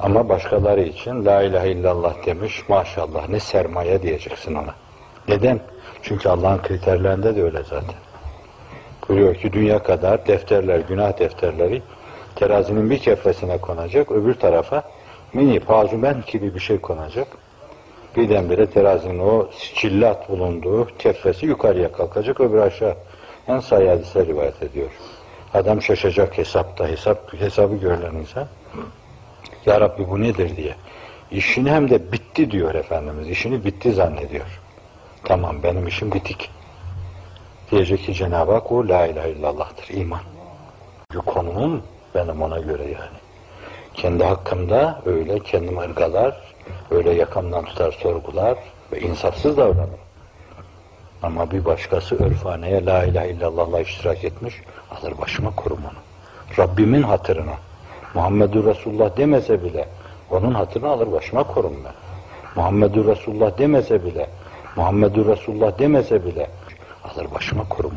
Ama başkaları için la ilahe illallah demiş maşallah ne sermaye diyeceksin ona. Neden? Çünkü Allah'ın kriterlerinde de öyle zaten. Buyuruyor ki dünya kadar defterler, günah defterleri terazinin bir kefesine konacak, öbür tarafa mini pazumen gibi bir şey konacak. Birdenbire terazinin o cillat bulunduğu kefesi yukarıya kalkacak, öbür aşağı. En sayı rivayet ediyor. Adam şaşacak hesapta, hesap hesabı görülen insan. Ya Rabbi bu nedir diye. İşini hem de bitti diyor Efendimiz. İşini bitti zannediyor. Tamam benim işim bitik. Diyecek ki Cenab-ı Hak o la ilahe illallah'tır. iman. Konumum benim ona göre yani. Kendi hakkımda öyle kendimi ırgalar, öyle yakamdan tutar sorgular ve insafsız davranırım. Ama bir başkası örfaneye la ilahe illallah'la iştirak etmiş, alır başıma kurum. Rabbimin hatırına, Muhammedur Resulullah demese bile, onun hatırını alır başıma korum ben. Muhammedur Resulullah demese bile, Muhammedur Resulullah demese bile, alır başıma korum.